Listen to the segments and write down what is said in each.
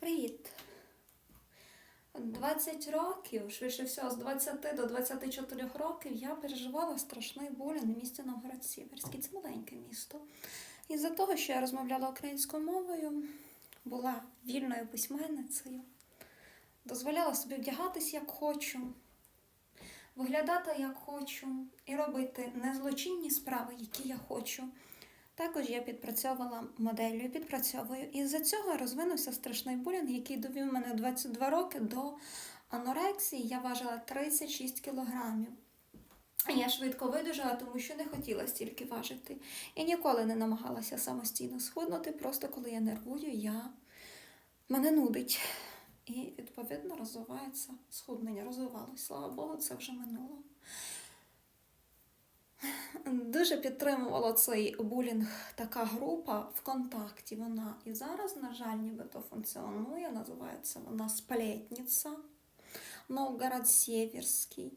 Привіт! 20 років, швидше всього, з 20 до 24 років я переживала страшний булінг в місті Новгород-Сіверський. Це маленьке місто. Із-за того, що я розмовляла українською мовою, була вільною письменницею, дозволяла собі вдягатись як хочу, виглядати як хочу і робити незлочинні справи, які я хочу. Також я підпрацьовувала моделлю, підпрацьовую. І з-за цього розвинувся страшний булінг, який довів мене 22 роки до анорексії. Я важила 36 кілограмів. Я швидко видужала, тому що не хотіла стільки важити. І ніколи не намагалася самостійно схуднути. Просто коли я нервую, я... мене нудить. І відповідно розвивається схуднення. Розвивалось. Слава Богу, це вже минуло. Дуже підтримувала цей булінг така група ВКонтакті. Вона і зараз, на жаль, нібито функціонує. Називається вона Сплетниця Новгород Сєвєрський.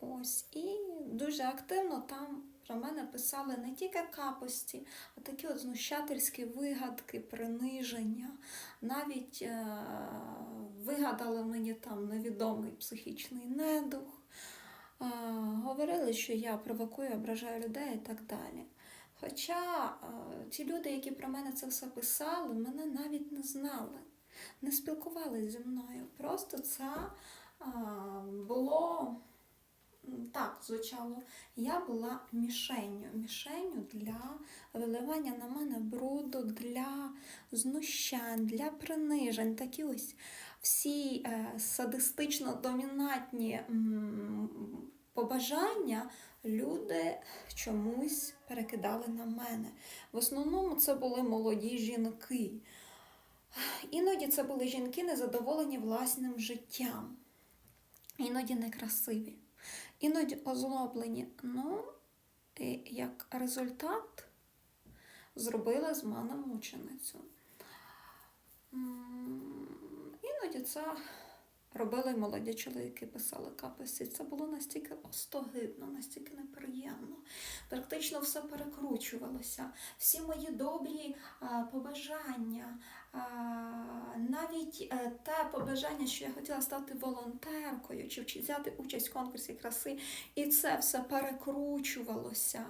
Ось. І дуже активно там про мене писали не тільки капості, а такі от знущательські вигадки, приниження. Навіть е- вигадали мені там невідомий психічний недух. Говорили, що я провокую, ображаю людей і так далі. Хоча ті люди, які про мене це все писали, мене навіть не знали, не спілкувалися зі мною. Просто це було так звучало. Я була мішенню, мішенню для виливання на мене бруду, для знущань, для принижень. Такі ось всі е, садистично-домінантні побажання люди чомусь перекидали на мене. В основному це були молоді жінки. Іноді це були жінки незадоволені власним життям, іноді некрасиві, іноді озлоблені. Ну, і як результат зробили з мене мученицю. Іноді це робили молоді чоловіки, писали капості. Це було настільки остогидно, настільки неприємно. Практично все перекручувалося. Всі мої добрі побажання, навіть е, те побажання, що я хотіла стати волонтеркою чи взяти участь в конкурсі краси, і це все перекручувалося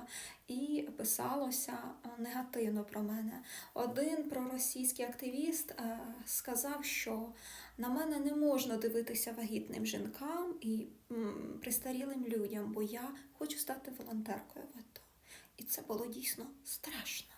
і писалося е, негативно про мене. Один проросійський активіст е, сказав, що на мене не можна дивитися вагітним жінкам і м, престарілим людям, бо я хочу стати волонтеркою в АТО. І це було дійсно страшно.